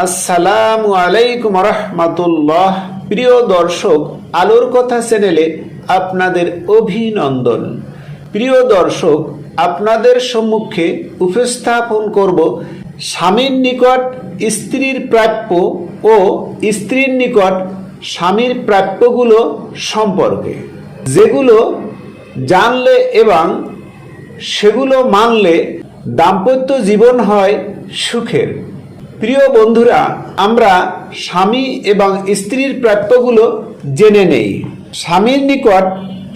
আসসালামু আলাইকুম রহমাতুল্লাহ। প্রিয় দর্শক, আলোর কথা চ্যানেলে আপনাদের অভিনন্দন। প্রিয় দর্শক, আপনাদের সম্মুখে উপস্থাপন করব স্বামীর নিকট স্ত্রীর প্রাপ্য ও স্ত্রীর নিকট স্বামীর প্রাপ্যগুলো সম্পর্কে। যেগুলো জানলে এবং সেগুলো মানলে দাম্পত্য জীবন হয় সুখের। প্রিয় বন্ধুরা, আমরা স্বামী এবং স্ত্রীর প্রাপ্যগুলো জেনে নেই। স্বামীর নিকট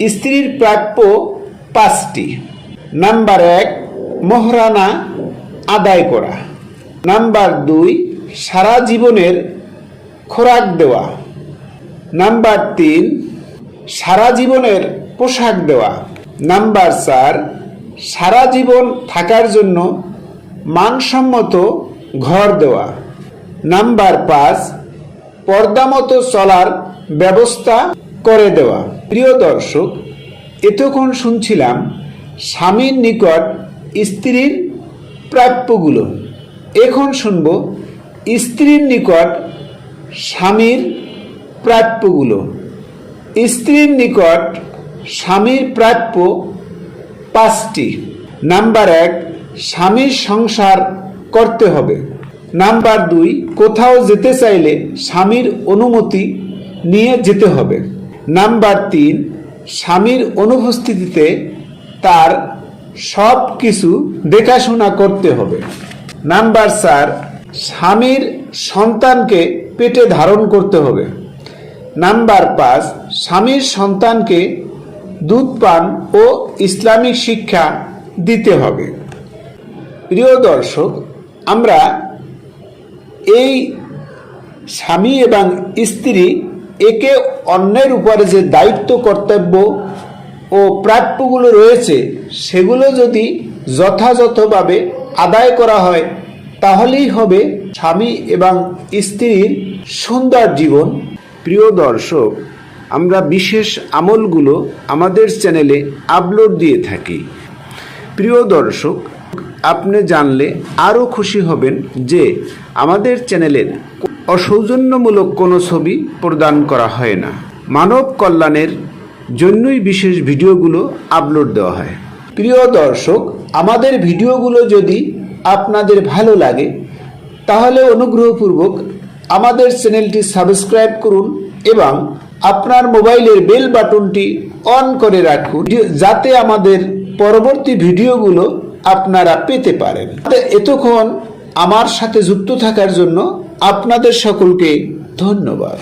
স্ত্রীর প্রাপ্য পাঁচটি। নাম্বার এক, মহরানা আদায় করা। নাম্বার দুই, সারা জীবনের খোরাক দেওয়া। নাম্বার তিন, সারা জীবনের পোশাক দেওয়া। নাম্বার চার, সারা জীবন থাকার জন্য মানসম্মত ঘর দেওয়া। নাম্বার পাঁচ পর্দামতো চলার ব্যবস্থা করে দেওয়া। প্রিয় দর্শক, এতক্ষণ শুনছিলাম স্বামীর নিকট স্ত্রীর প্রাপ্যগুলো। এখন শুনব স্ত্রীর নিকট স্বামীর প্রাপ্যগুলো। স্ত্রীর নিকট স্বামীর প্রাপ্য পাঁচটি। নাম্বার এক, স্বামীর সংসার করতে হবে। নাম্বার দুই, কোথাও যেতে চাইলে স্বামীর অনুমতি নিয়ে যেতে হবে। নাম্বার তিন, স্বামীর অনুপস্থিতিতে তার সব কিছু দেখাশোনা করতে হবে। নাম্বার চার, স্বামীর সন্তানকে পেটে ধারণ করতে হবে। নাম্বার পাঁচ, স্বামীর সন্তানকে দুধ পান ও ইসলামিক শিক্ষা দিতে হবে। প্রিয় দর্শক আমরা এই স্বামী এবং স্ত্রী একে অন্যের উপরে যে দায়িত্ব, কর্তব্য ও প্রাপ্যগুলো রয়েছে, সেগুলো যদি যথাযথভাবে আদায় করা হয়, তাহলেই হবে স্বামী এবং স্ত্রীর সুন্দর জীবন। প্রিয় দর্শক, আমরা বিশেষ আমলগুলো আমাদের চ্যানেলে আপলোড দিয়ে থাকি। প্রিয় দর্শক আপনি জানলে আরও খুশি হবেন যে আমাদের চ্যানেলের অসৌজন্যমূলক কোনো ছবি প্রদান করা হয় না। মানব কল্যাণের জন্যই বিশেষ ভিডিওগুলো আপলোড দেওয়া হয়। প্রিয় দর্শক, আমাদের ভিডিওগুলো যদি আপনাদের ভালো লাগে, তাহলে অনুগ্রহপূর্বক আমাদের চ্যানেলটি সাবস্ক্রাইব করুন এবং আপনার মোবাইলের বেল বাটনটি অন করে রাখুন, যাতে আমাদের পরবর্তী ভিডিওগুলো আপনারা পেতে পারেন। এতক্ষণ আমার সাথে যুক্ত থাকার জন্য আপনাদের সকলকে ধন্যবাদ।